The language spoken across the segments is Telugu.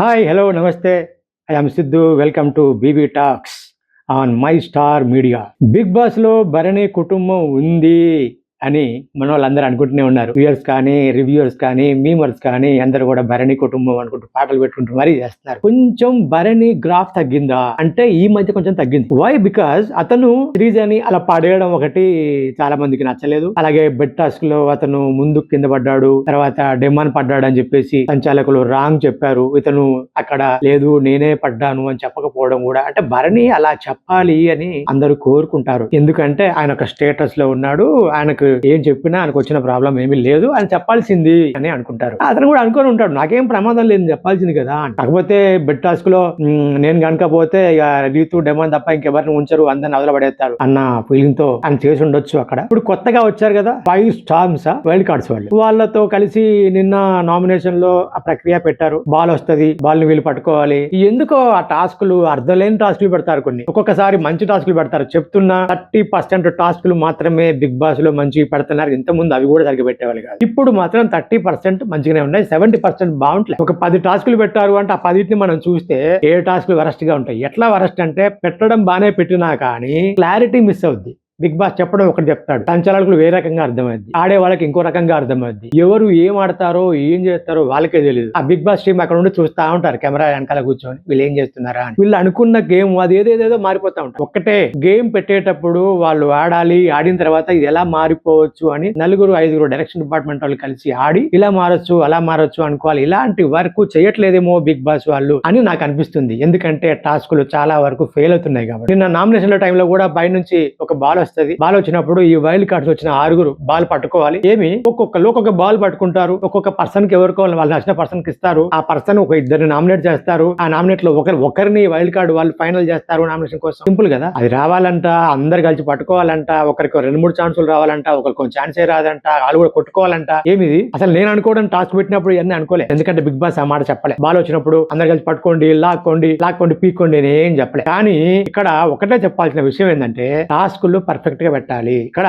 హాయ్ హలో నమస్తే I am Siddhu welcome to BB talks on my star media Bigg బాస్లో భరణి కుటుంబం ఉంది. అని మన వాళ్ళందరూ అనుకుంటూనే ఉన్నారు. వ్యూయర్స్ కానీ రివ్యూయర్స్ కానీ మీమర్స్ కానీ అందరూ కూడా భరణి కుటుంబం అనుకుంటూ పాటలు పెట్టుకుంటూ మరీ చేస్తున్నారు. కొంచెం భరణి గ్రాఫ్ తగ్గిందా? అంటే ఈ మధ్య కొంచెం తగ్గింది. వై బికాస్ అతను సిరీజ్ అని అలా పడేయడం ఒకటి చాలా మందికి నచ్చలేదు. అలాగే బెడ్ టాస్క్లో అతను ముందు కింద పడ్డాడు తర్వాత డెమాన్ పడ్డాడు అని చెప్పేసి సంచాలకులు రాంగ్ చెప్పారు. ఇతను అక్కడ లేదు నేనే పడ్డాను అని చెప్పకపోవడం కూడా. అంటే భరణి అలా చెప్పాలి అని అందరూ కోరుకుంటారు. ఎందుకంటే ఆయన ఒక స్టేటస్లో ఉన్నాడు. ఆయనకు ఏం చెప్పినా ఆయనకు వచ్చిన ప్రాబ్లం ఏమీ లేదు ఆయన చెప్పాల్సింది అని అనుకుంటారు. అతను కూడా అనుకొని ఉంటాడు నాకేం ప్రమాదం లేదు చెప్పాల్సింది కదా కాకపోతే బెడ్ టాస్క్లో నేను కనుక పోతే ఇక రీతు డెమాన్ తప్ప ఇంకెవరిని ఉంచరు అందరిని వదలబడేస్తారు అన్న ఫీలింగ్తో ఆయన చేసి ఉండొచ్చు అక్కడ. ఇప్పుడు కొత్తగా వచ్చారు కదా ఫైవ్ స్టార్మ్స్ వైల్డ్ కార్డ్స్ వాళ్ళు. వాళ్ళతో కలిసి నిన్న నామినేషన్లో ఆ ప్రక్రియ పెట్టారు. బాల్ వస్తది బాల్ని వీళ్ళు పట్టుకోవాలి. ఎందుకో ఆ టాస్క్లు అర్థం లేని టాస్కులు పెడతారు కొన్ని. ఒక్కొక్కసారి మంచి టాస్క్లు పెడతారు. చెప్తున్నా థర్టీ పర్సెంట్ టాస్క్లు మాత్రమే బిగ్ బాస్లో మంచి పెడుతున్నారు. ఇంత ముందు అవి కూడా సరిగ్గా పెట్టేవాళ్ళు కాదు. ఇప్పుడు మాత్రం థర్టీ పర్సెంట్ మంచిగానే ఉన్నాయి. సెవెంటీ పర్సెంట్ బాగుంటలేదు ఒక పది టాస్కులు పెట్టారు అంటే ఆ పదిటిని మనం చూస్తే ఏ టాస్కులు వరస్ట్గా ఉంటాయి? ఎట్లా వరస్ట్ అంటే పెట్టడం బాగానే పెట్టినా కానీ క్లారిటీ మిస్ అవుద్ది. బిగ్ బాస్ చెప్పడం ఒకటి చెప్తాడు. సంచాలకులు వేరే రకంగా అర్థమైంది ఆడే వాళ్ళకి ఇంకో రకంగా అర్థమైంది ఎవరు ఏం ఆడతారో ఏం చేస్తారో వాళ్ళకే తెలియదు ఆ బిగ్ బాస్ టీం అక్కడ ఉండి చూస్తా ఉంటారు కెమెరా వెనకాల కూర్చొని వీళ్ళు ఏం చేస్తున్నారా అని. వీళ్ళు అనుకున్న గేమ్ అది ఏదేదేదో మారిపోతా ఉంటారు. ఒక్కటే గేమ్ పెట్టేటప్పుడు వాళ్ళు ఆడాలి ఆడిన తర్వాత ఇది ఎలా మారిపోవచ్చు అని నలుగురు ఐదుగురు డైరెక్షన్ డిపార్ట్మెంట్ వాళ్ళు కలిసి ఆడి ఇలా మారొచ్చు అలా మారొచ్చు అనుకోవాలి. ఇలాంటి వర్క్ చేయట్లేదేమో బిగ్ బాస్ వాళ్ళు అని నాకు అనిపిస్తుంది. ఎందుకంటే టాస్కులు చాలా వరకు ఫెయిల్ అవుతున్నాయి కాబట్టి. నిన్న నామినేషన్ల టైంలో కూడా బయట నుంచి ఒక బాల్ వస్తది బాల్ వచ్చినప్పుడు ఈ వైల్డ్ కార్డ్స్ వచ్చిన ఆరుగురు బాల్ పట్టుకోవాలి. ఏమి? ఒక్కొక్కరు ఒక్కొక్క బాల్ పట్టుకుంటారు. ఒక్కొక్క పర్సన్కి ఎవరికో వాళ్ళు నచ్చిన పర్సన్కి ఇస్తారు. ఆ పర్సన్ ఒక ఇద్దరిని నామినేట్ చేస్తారు. ఆ నామినేట్లో ఒకరు ఒకరిని వైల్డ్ కార్డ్ వాళ్ళు ఫైనల్ చేస్తారు నామినేషన్ కోసం. సింపుల్ కదా? అది రావాలంట అందరు కలిసి పట్టుకోవాలంట ఒకరికి రెండు మూడు ఛాన్సులు రావాలంట ఒకరికి ఛాన్సే రాదంట వాళ్ళు కూడా కొట్టుకోవాలంట. ఏమిది? అసలు నేను అనుకోవడం టాస్క్ పెట్టినప్పుడు ఇవన్నీ అనుకోలే ఎందుకంటే బిగ్ బాస్ ఆ మాట చెప్పలే. బాల్ వచ్చినప్పుడు అందరు కలిసి పట్టుకోండి లాక్కోండి లాక్కోండి పీక్కోండి అని ఏం చెప్పలే. కానీ ఇక్కడ ఒకటే చెప్పాల్సిన విషయం ఏంటంటే టాస్క్లో గా పెట్టాలి. ఇక్కడ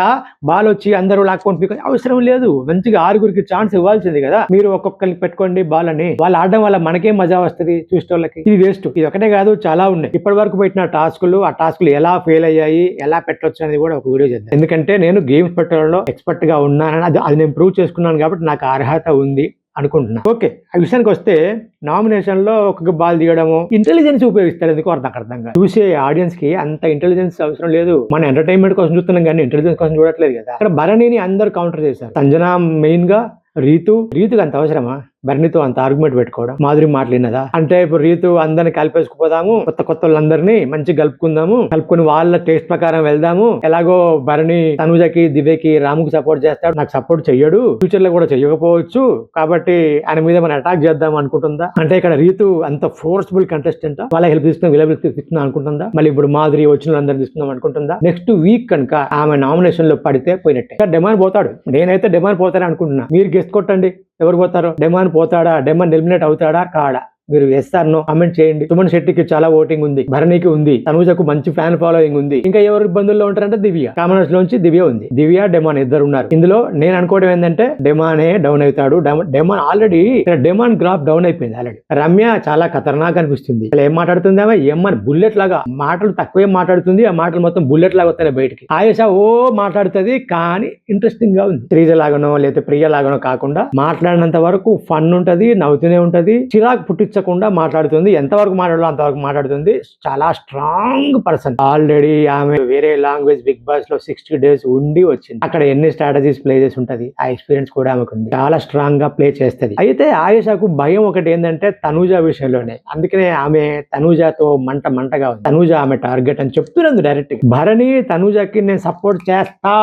బాల్ వచ్చి అందరూ లాక్కొని అవసరం లేదు. మంచిగా ఆరుగురికి ఛాన్స్ ఇవ్వాల్సింది కదా. మీరు ఒక్కొక్కరికి పెట్టుకోండి బాల్ అని వాళ్ళు ఆడడం వల్ల మనకే మజా వస్తుంది చూసేటోళ్ళకి? ఇది వేస్ట్ ఇది ఒకటే కాదు చాలా ఉన్నాయి. ఇప్పటి వరకు పెట్టిన టాస్కులు ఆ టాస్కులు ఎలా ఫెయిల్ అయ్యాయి ఎలా పెట్టొచ్చు అనేది కూడా ఒక వీడియో చేద్దాం. ఎందుకంటే నేను గేమ్స్ పెట్టడంలో ఎక్స్పర్ట్గా ఉన్నానని అది అది నేను ప్రూవ్ చేసుకున్నాను కాబట్టి నాకు అర్హత ఉంది. అనుకుంటున్నా. ఓకే. ఆ విషయానికి వస్తే నామినేషన్లో ఒక్కొక్క బాల్ తీయడము ఇంటెలిజెన్స్ ఉపయోగిస్తారు ఎందుకు అర్థం అర్థం కాదు చూసే ఆడియన్స్కి అంత ఇంటెలిజెన్స్ అవసరం లేదు. మన ఎంటర్టైన్మెంట్ కోసం చూస్తున్నాం కానీ ఇంటెలిజెన్స్ కోసం చూడట్లేదు కదా. అక్కడ భరణిని అందరు కౌంటర్ చేశారు. సంజన మెయిన్గా రీతు. రీతుకి అంత అవసరమా? భరణితో అంత ఆర్గ్యుమెంట్ పెట్టుకోవడం? మాధురి మాట్లాడినదా అంటే ఇప్పుడు రీతు అందరిని కలిపేసుకుపోదాము కొత్త కొత్త వాళ్ళందరినీ మంచి కలుపుకుందాము కలుపుకుని వాళ్ళ టేస్ట్ ప్రకారం వెళ్దాము. ఎలాగో భరణి తనుజకి దివ్యకి రాముకి సపోర్ట్ చేస్తాడు. నాకు సపోర్ట్ చెయ్యడు ఫ్యూచర్లో కూడా చెయ్యకపోవచ్చు. కాబట్టి ఆయన మీద మనం అటాక్ చేద్దాం అనుకుంటుందా? అంటే ఇక్కడ రీతు అంత ఫోర్స్ఫుల్ కంటెస్టెంట్ వాళ్ళ హెల్ప్ తీసుకుని వీళ్ళ హెల్ప్ అనుకుంటుందా? మళ్ళీ ఇప్పుడు మాధురి వచ్చిన అందరిని తీసుకుందాం అనుకుంటుందా? నెక్స్ట్ వీక్ కనుక ఆమె నామినేషన్లో పడితే పోయినట్టే. డిమాండ్ పోతాడు. నేనైతే డిమాండ్ పోతానే అనుకుంటున్నా. మీరు గెస్ట్ కొట్టండి. ఎవరు పోతారు? డెమాన్ పోతాడా? డెమాన్ ఎలిమినేట్ అవుతాడా? కాడా? మీరు వేస్తారనో కామెంట్ చేయండి. సుమన్ శెట్టికి చాలా ఓటింగ్ ఉంది. భరణికి ఉంది. తనుజకు మంచి ఫ్యాన్ ఫాలోయింగ్ ఉంది. ఇంకా ఎవరు ఇబ్బందుల్లో ఉంటారంటే దివ్య. కామనర్స్ లోంచి దివ్య ఉంది. దివ్య డెమాన్ ఇద్దరు ఉన్నారు. ఇందులో నేను అనుకోవడం ఏంటంటే డెమానే డౌన్ అవుతాడు. డెమ- Demon already Demon graph down అయిపోయింది ఆల్రెడీ రమ్య చాలా ఖతర్నాక్ అనిపిస్తుంది. అసలు ఏం మాట్లాడుతుంది ఆమె? ఏమని బుల్లెట్ లాగా? మాటలు తక్కువే మాట్లాడుతుంది. ఆ మాటలు మొత్తం బుల్లెట్ లాగా వస్తాయి బయటికి. ఆయేష ఓ మాట్లాడుతుంది కానీ ఇంట్రెస్టింగ్గా ఉంది. శ్రీజ లాగానో లేకపోతే ప్రియ లాగానో కాకుండా మాట్లాడినంత వరకు ఫన్ ఉంటది నవ్వుతూనే ఉంటది. చిరాకు పుట్టించకుండా మాట్లాడుతుంది. ఎంతవరకు మాట్లాడాలో అంతవరకు మాట్లాడుతుంది. చాలా స్ట్రాంగ్ పర్సన్. ఆల్రెడీ ఆమె వేరే లాంగ్వేజ్ బిగ్ బాస్లో సిక్స్టీ డేస్ ఉండి వచ్చింది. అక్కడ ఎన్ని స్ట్రాటజీస్ ప్లే చేసి ఉంటది. ఆ ఎక్స్పీరియన్స్ కూడా ఆమెకు ఉంది. చాలా స్ట్రాంగ్గా ప్లే చేస్తుంది. అయితే ఆయుషకు భయం ఒకటి ఏంటంటే తనూజ విషయంలోనే. అందుకనే ఆమె తనూజతో మంట మంటగా ఉంది. తనూజ ఆమె టార్గెట్ అని చెప్తున్నాను డైరెక్ట్ భరణి తనూజకి నేను సపోర్ట్ చేస్తా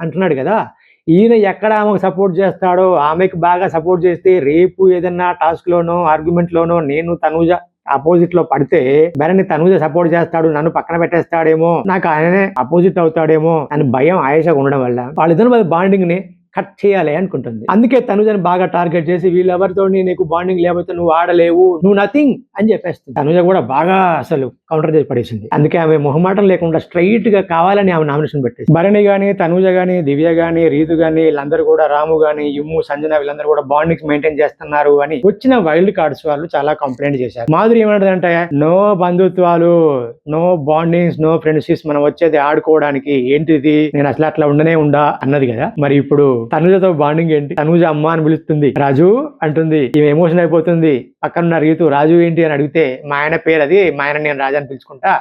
అంటున్నాడు కదా. ఈయన ఎక్కడ ఆమెకు సపోర్ట్ చేస్తాడో ఆమెకు బాగా సపోర్ట్ చేస్తే రేపు ఏదన్నా టాస్క్ లోనో లోనో నేను తనూజ అపోజిట్లో పడితే బెరని తనూజ సపోర్ట్ చేస్తాడు నన్ను పక్కన పెట్టేస్తాడేమో నాకు ఆయననే అపోజిట్ అవుతాడేమో అని భయం ఆయేషకు ఉండడం వల్ల వాళ్ళిద్దరు బాండింగ్ని కట్ చేయాలి అనుకుంటుంది. అందుకే తనుజను బాగా టార్గెట్ చేసి వీళ్ళెవరితో నీకు బాండింగ్ లేకపోతే నువ్వు ఆడలేవు నువ్వు నథింగ్ అని చెప్పేస్తుంది. తనుజ కూడా బాగా అసలు కౌంటర్ చేసి పడేసింది. అందుకే ఆమె మొహమాటం లేకుండా స్ట్రైట్గా కావాలని ఆమె నామినేషన్ పెట్టేసి భరణి గాని తనుజ గాని దివ్య గాని రీతు గాని వీళ్ళందరూ కూడా రాము గాని ఇమ్ము సంజన వీళ్ళందరూ కూడా బాండింగ్స్ మెయింటైన్ చేస్తున్నారు అని వచ్చిన వైల్డ్ కార్డ్స్ వాళ్ళు చాలా కంప్లైంట్ చేశారు. మాధురి ఏమంటదంటే నో బంధుత్వాలు నో బాండింగ్స్ నో ఫ్రెండ్షిప్స్ మనం వచ్చేది ఆడుకోవడానికి. ఏంటిది? నేను అసలు అట్లా ఉండనే ఉండా అన్నది కదా. మరి ఇప్పుడు తనుజతో బాండింగ్ ఏంటి? తనుజ అమ్మ అని పిలుస్తుంది. రాజు అంటుంది ఈమె ఎమోషన్ అయిపోతుంది. పక్కన ఉన్న రీతు రాజు ఏంటి? అని అడిగితే మా ఆయన పేరు అది మా ఆయన నేను రాజు అని పిలుచుకుంటా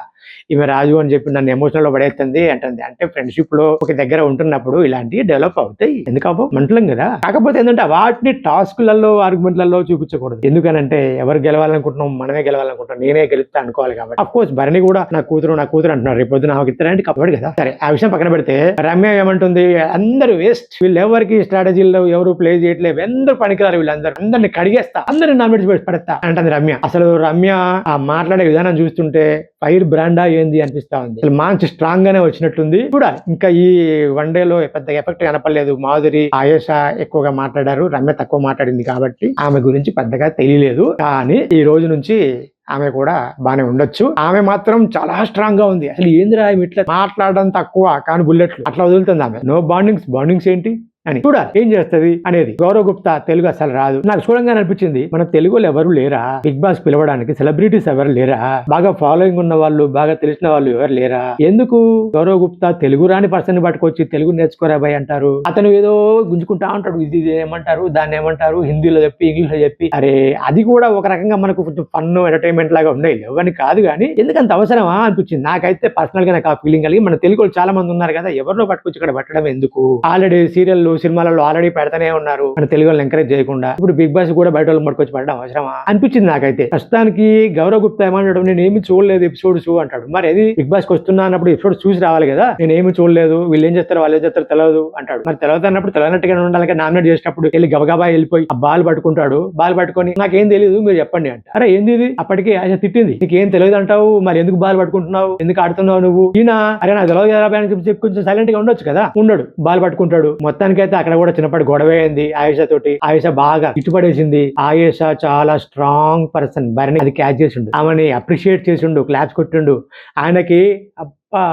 ఈమె రాజు అని చెప్పి నన్ను ఎమోషనల్లో పడేస్తుంది అంటుంది. అంటే ఫ్రెండ్షిప్లో ఒక దగ్గర ఉంటున్నప్పుడు ఇలాంటివి డెవలప్ అవుతాయి. ఎందుకు మంటలం కదా. కాకపోతే ఏంటంటే వాటిని టాస్కులలో ఆర్గ్యుమెంట్లలో చూపించకూడదు. ఎందుకనంటే ఎవరు గెలవాలనుకుంటున్నాం మనమే గెలవాలనుకుంటున్నాం. నేనే గెలుస్తా అనుకోవాలి కాబట్టి. అఫ్ కోర్స్ భరణి కూడా నా కూతురు నా కూతురు అంటున్నారు. రేపు పొద్దున నాకు ఇద్దరంటే కప్పబడి కదా? సరే ఆ విషయం పక్కన పెడితే రమ్య ఏమంటుంది? అందరూ వేస్ట్ వీళ్ళు ఎవరికి స్ట్రాటజీలో ఎవరు ప్లే చేయట్లేదు. అందరూ పనికిరారు వీళ్ళందరూ. అందరిని కడిగేస్తా. అందరిని నామినేట్ చేసి అంటుంది రమ్య. అసలు రమ్య ఆ మాట్లాడే విధానం చూస్తుంటే ఫైర్ బ్రాండ్ ఏంది అనిపిస్తా ఉంది. అసలు మంచి స్ట్రాంగ్ గానే వచ్చినట్టుంది కూడా ఇంకా ఈ వన్ డే లో పెద్ద ఎఫెక్ట్ కనపడలేదు. మాధురి ఆయేష ఎక్కువగా మాట్లాడారు. రమ్య తక్కువ మాట్లాడింది కాబట్టి ఆమె గురించి పెద్దగా తెలియలేదు. కానీ ఈ రోజు నుంచి ఆమె కూడా బానే ఉండొచ్చు. ఆమె మాత్రం చాలా స్ట్రాంగ్గా ఉంది. అసలు ఏందిరా ఆమె ఇట్లా మాట్లాడడం తక్కువ? కానీ బుల్లెట్లు. అట్లా వదులుతుంది ఆమె. నో బాండింగ్స్ బాండింగ్స్ ఏంటి? అని. చూడాలి ఏం చేస్తది? అనేది. గౌరవ్ గుప్తా తెలుగు అసలు రాదు. నాకు చూడంగా అనిపించింది మన తెలుగులో ఎవరు లేరా? బిగ్ బాస్ పిలవడానికి సెలబ్రిటీస్ ఎవరు లేరా? బాగా ఫాలోయింగ్ ఉన్న వాళ్ళు బాగా తెలిసిన వాళ్ళు ఎవరు లేరా? ఎందుకు? గౌరవ్ గుప్తా తెలుగు రాని పర్సన్ పట్టుకొచ్చి తెలుగు నేర్చుకోరా భయ్ అంటారు. అతను ఏదో గుంజుకుంటా ఉంటాడు. ఇది ఇది ఏమంటారు? దాన్ని ఏమంటారు? హిందీలో చెప్పి ఇంగ్లీష్లో చెప్పి. అరే అది కూడా ఒక రకంగా మనకు కొంచెం ఫన్ ఎంటర్టైన్మెంట్ లాగా ఉన్నాయి. ఎవరిని కాదు కానీ ఎందుకంత అవసరమా అనిపించింది. నాకైతే పర్సనల్గా నాకు ఆ ఫీలింగ్ కలిగి మన తెలుగు చాలా మంది ఉన్నారు కదా ఎవరినో పట్టుకొచ్చి ఇక్కడ పెట్టడం ఎందుకు? ఆల్రెడీ సీరియల్ సినిమాలలో ఆల్రెడీ పెడతానే ఉన్నారు. మన తెలుగు వాళ్ళని ఎంకరేజ్ చేయకుండా ఇప్పుడు బిగ్ బాస్ కూడా బయట వాళ్ళు పట్టుకొచ్చి పడడం అవసరమా? అనిపించింది నాకైతే. ప్రస్తుతానికి గౌరవ గుప్తా ఏమంటాడు నేను ఏమి చూడలేదు ఎపిసోడ్స్ అంటాడు. మరి అది బిగ్ బాస్కి వస్తున్నా అన్నప్పుడు ఎపిసోడ్ చూసి రావాలి కదా? నేను ఏమి చూడలేదు. వీళ్ళు ఏం చేస్తారు? వాళ్ళు ఏం చేస్తారు? తెలియదు అంటాడు. మరి తెలియదు అన్నప్పుడు తెలియనట్టుగా ఉండాలి నామినేట్ చేసినప్పుడు వెళ్ళి గబగబా వెళ్ళిపోయి ఆ బాల్ పట్టుకుంటాడు. బాల్ పట్టుకొని నాకేం తెలియదు మీరు చెప్పండి అంట. అరే ఏంది ఇది? అప్పటికే ఆయన తిట్టింది. నీకేం తెలియదు అంటావు? మరి ఎందుకు బాల్ పట్టుకుంటున్నావు? ఎందుకు ఆడుతున్నావు నువ్వు? ఈయన అరే నాకు తెలియదు కదా అని చెప్పి కొంచెం సైలెంట్గా ఉండొచ్చు కదా? ఉండడు. బాల్ పట్టుకుంటాడు. మొత్తానికి అయితే అక్కడ కూడా చిన్నప్పటి గొడవ అయింది ఆయుష తోటి. ఆయుష బాగా ఇటుపడేసింది ఆయుష చాలా స్ట్రాంగ్ పర్సన్ బరిని అది క్యాచ్ చేసిండు. ఆమెని అప్రిషియేట్ చేసిండు క్లాప్స్ కొట్టిండు. ఆయనకి అబ్బా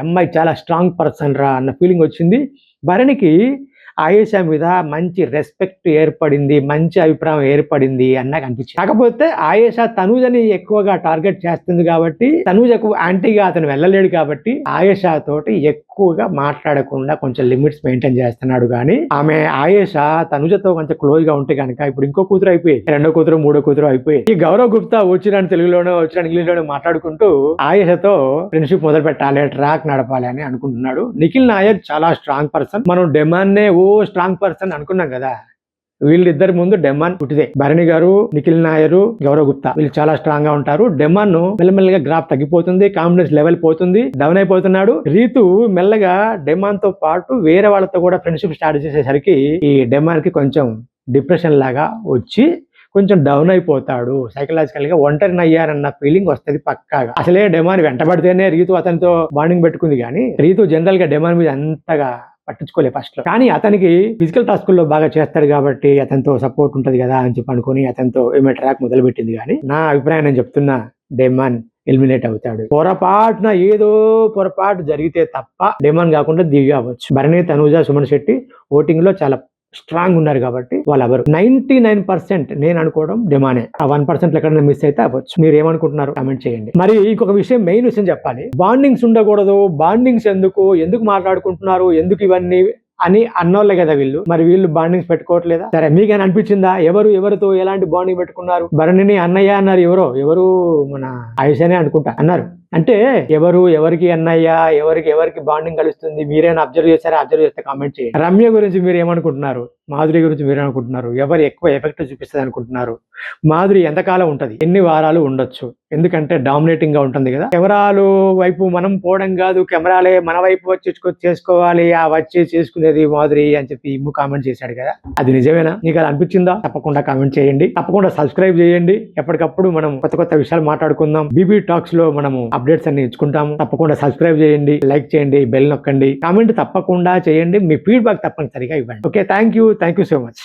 అమ్మాయి చాలా స్ట్రాంగ్ పర్సన్ రా అన్న ఫీలింగ్ వచ్చింది. భరణికి ఆయేషా మీద మంచి రెస్పెక్ట్ ఏర్పడింది మంచి అభిప్రాయం ఏర్పడింది అన్న అనిపించింది. కాకపోతే ఆయేషా తనూజని ఎక్కువగా టార్గెట్ చేస్తుంది కాబట్టి తనూజకు యాంటీగా అతను వెళ్ళలేడు కాబట్టి ఆయేషా తోటి ఎక్కువగా మాట్లాడకుండా కొంచెం లిమిట్స్ మెయింటైన్ చేస్తున్నాడు. కానీ ఆమె ఆయేషా తనుజతో కొంచెం క్లోజ్గా ఉంటే కనుక ఇప్పుడు ఇంకో కూతురు అయిపోయి రెండో కూతురు మూడో కూతురు అయిపోయి ఈ గౌరవ్ గుప్తా వచ్చిన తెలుగులోనో వచ్చిన ఇంగ్లీష్ లోనో మాట్లాడుకుంటూ ఆయేషతో ఫ్రెండ్షిప్ మొదలు పెట్టాలి ట్రాక్ నడపాలి అని అనుకుంటున్నాడు. నిఖిల్ నాయర్ చాలా స్ట్రాంగ్ పర్సన్ మనం డెమాన్నే ఓ స్ట్రాంగ్ పర్సన్ అనుకున్నాం కదా. వీళ్ళిద్దరి ముందు డెమాన్ పుట్టిదే. భరణి గారు నిఖిల్ నాయరు గౌరవ్ గుప్తా వీళ్ళు చాలా స్ట్రాంగ్గా ఉంటారు. డెమాన్ మెల్లమెల్లగా గ్రాఫ్ తగ్గిపోతుంది కాన్ఫిడెన్స్ లెవెల్ పోతుంది డౌన్ అయిపోతున్నాడు. రీతు మెల్లగా డెమాన్తో పాటు వేరే వాళ్ళతో కూడా ఫ్రెండ్షిప్ స్టార్ట్ చేసేసరికి ఈ డెమాన్కి కొంచెం డిప్రెషన్ లాగా వచ్చి కొంచెం డౌన్ అయిపోతాడు. సైకలాజికల్గా ఒంటరిని అయ్యారన్న ఫీలింగ్ వస్తుంది పక్కాగా. అసలే డెమాన్ వెంటబడితేనే రీతు అతనితో బాండింగ్ పెట్టుకుంది కానీ రీతు జనరల్గా డెమాన్ మీద అంతగా పట్టించుకోలే ఫస్ట్లో. కానీ అతనికి ఫిజికల్ టాస్కుల్లో బాగా చేస్తాడు కాబట్టి అతనితో సపోర్ట్ ఉంటది కదా అని చెప్పి అనుకుని అతనితో ఏమే ట్రాక్ మొదలు పెట్టింది కానీ నా అభిప్రాయం నేను చెప్తున్నా డెమాన్ ఎలిమినేట్ అవుతాడు. పొరపాటున ఏదో పొరపాటు జరిగితే తప్ప డెమాన్ కాకుండా దివ్య అవ్వచ్చు. భరణి తనుజ సుమన్ శెట్టి ఓటింగ్లో చాలా స్ట్రాంగ్ ఉన్నారు కాబట్టి వాళ్ళు ఎవరు నైన్టీ నైన్ పర్సెంట్ నేను అనుకోవడం డిమానే ఆ వన్ పర్సెంట్ ఎక్కడైనా మిస్ అయితే అవ్వచ్చు. మీరు ఏమనుకుంటున్నారు కామెంట్ చేయండి. మరి ఇంకొక విషయం మెయిన్ విషయం చెప్పాలి. బాండింగ్స్ ఉండకూడదు. బాండింగ్స్ ఎందుకు? ఎందుకు మాట్లాడుకుంటున్నారు? ఎందుకు ఇవన్నీ అని అన్నోళ్ళే కదా వీళ్ళు. మరి వీళ్ళు బాండింగ్స్ పెట్టుకోవట్లేదా? సరే మీకైనా అనిపించిందా? ఎవరు ఎవరితో ఎలాంటి బాండింగ్ పెట్టుకున్నారు? భరణిని అన్నయ్య అన్నారు ఎవరో? ఎవరు? మన ఆయుషనే అనుకుంటా అన్నారు. అంటే ఎవరు ఎవరికి అన్నయ్య ఎవరికి ఎవరికి బాండింగ్ కలుస్తుంది? మీరేమైనా అబ్జర్వ్ చేశారా? అబ్జర్వ్ చేస్తే కామెంట్ చేయండి. రమ్య గురించి మీరు ఏమనుకుంటున్నారు? మాధురి గురించి మీరు అనుకుంటున్నారు ఎవరు ఎక్కువ ఎఫెక్ట్ చూపిస్తుంది అనుకుంటున్నారు? మాధురి ఎంతకాలం ఉంటది? ఎన్ని వారాలు ఉండొచ్చు? ఎందుకంటే డామినేటింగ్గా ఉంటుంది కదా. కెమెరాలు వైపు మనం పోవడం కాదు. కెమెరాలే మన వైపు వచ్చి వచ్చి చేసుకోవాలి. ఆ వచ్చి చేసుకునేది మాధురి అని చెప్పి ఇమ్ము కామెంట్ చేశాడు కదా. అది నిజమేనా? నీకు అది అనిపించిందా? తప్పకుండా కామెంట్ చేయండి. తప్పకుండా సబ్స్క్రైబ్ చేయండి. ఎప్పటికప్పుడు మనం కొత్త కొత్త విషయాలు మాట్లాడుకుందాం. బీబీ టాక్స్లో మనము అప్డేట్స్ అన్ని ఇచ్చుకుంటాము. తప్పకుండా సబ్స్క్రైబ్ చేయండి లైక్ చేయండి బెల్ నొక్కండి. కామెంట్ తప్పకుండా చేయండి. మీ ఫీడ్బ్యాక్ తప్పనిసరిగా ఇవ్వండి. Okay thank you thank you so much